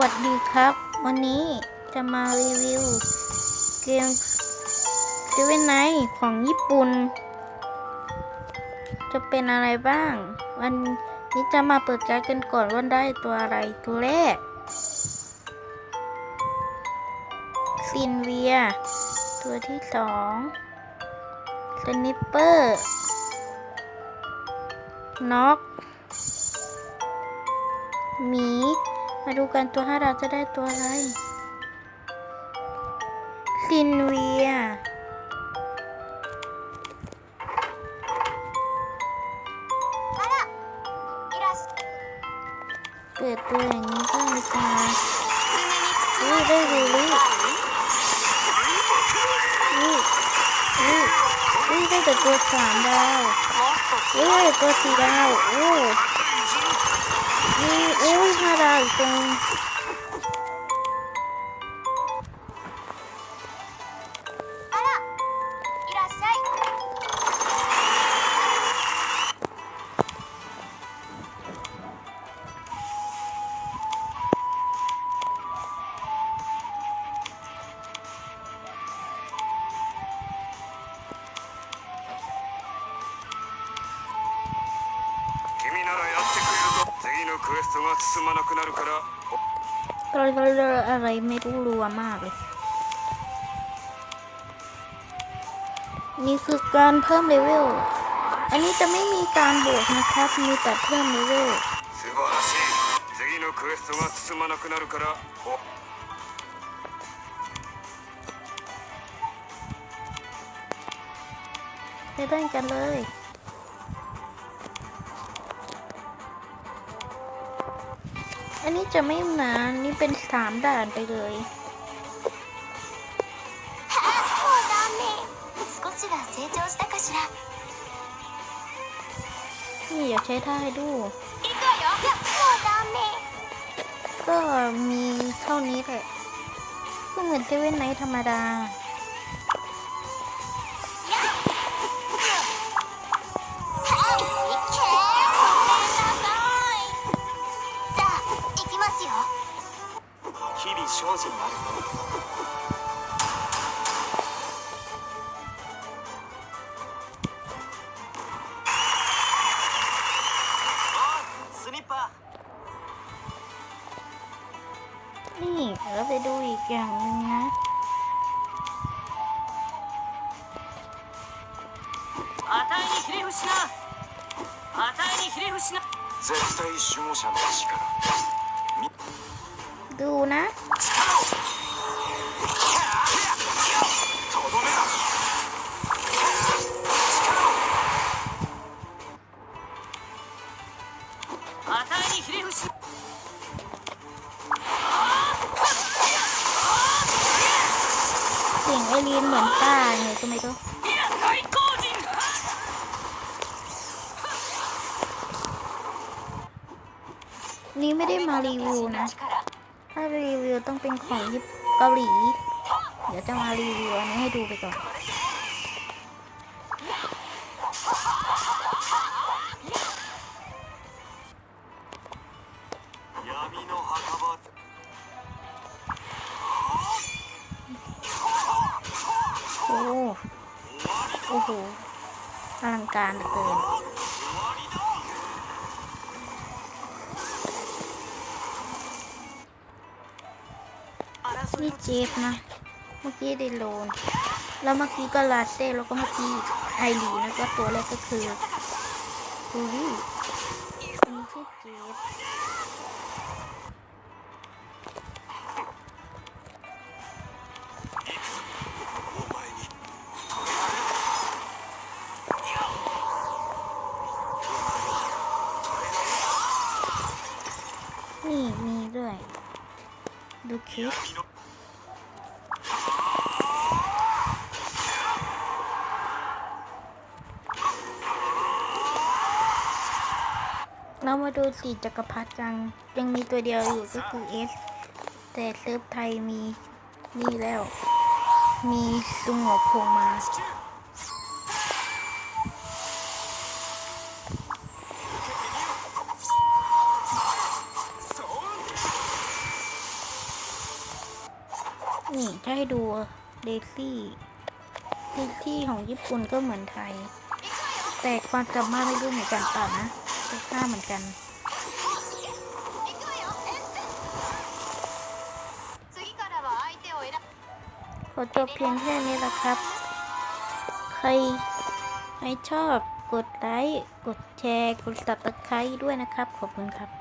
วัสดีครับ วันนี้จะมารีวิว เกมเซเว่นไนของญี่ปุ่น จะเป็นอะไรบ้าง วันนี้จะมาเปิดการดกันก่อนว่าได้ตัวอะไรตัวแรกซินเวีย ตัวที่สองสนิปเปอร์น็อกมี มาดูกันตัวห้าดาวจะได้ตัวอะไรซินเวียเปิดตัวอย่างนี้ก็มีตาอุ้ยได้รูลี่อุ้ยอุ้ยอุ้ยได้แต่ตัวสามดาวอุ้ยตัวสี่ดาวโอ้ นี่อุ้ยห้ ぞ次のクエストが進まなくなるからお อะไรไม่รู้รัวมากเลย นี่คือการเพิ่มเลเวล อันนี้จะไม่มีการบวกนะครับ มีแต่เพิ่มเลเวล 素晴らしい次のクエストが進まなくなるからお ไปเล่นกันเลย อันนี้จะไม่นานนี่เป็นสามด่านไปเลยนี่อย่าใช้ท่าให้ดูก็มีเท่านี้แหละก็เหมือนเซเว่นไนท์ธรรมดา นี่เราไปดูอีกอย่างหนึ่งนะ あたいにひれ伏しなあたいにひれ伏しな絶対守護者の力 ดูนะ ลีนเหมือนป้าไงก็ไม่รู้นี่ไม่ได้มารีวิวนะ ถ้ารีวิวต้องเป็นของญี่ปุ่นเกาหลี เดี๋ยวจะมารีวิวอันนี้ให้ดูไปก่อน โอ้โหอลังการเตือเกินนี่เจฟนะ เมื่อกี้ได้โลน แล้วเมื่อกี้ก็ลาเซ่แล้วก็เมื่อกี้ไอรีแล้วก็ตัวแรกก็คือคูรี่นี่ชื่อเจฟ ดูคลิปเรามาดูสีจักรพรรดิกันยังมีตัวเดียวอยู่ก็คือ S แต่เซิร์ฟไทยมีนี่แล้ว มีตุงหัวโผล่มา นี่ถ้าให้ดูเดซี่เดซี่ของญี่ปุ่นก็เหมือนไทย แต่ความจำมากไม่รู้เหมือนกันต่านะค่าเหมือนกัน ขอจบเพียงแค่นี้ละครับ ใครไม่ชอบกดไลค์ กดแชร์ กด subscribe ด้วยนะครับ ขอบคุณครับ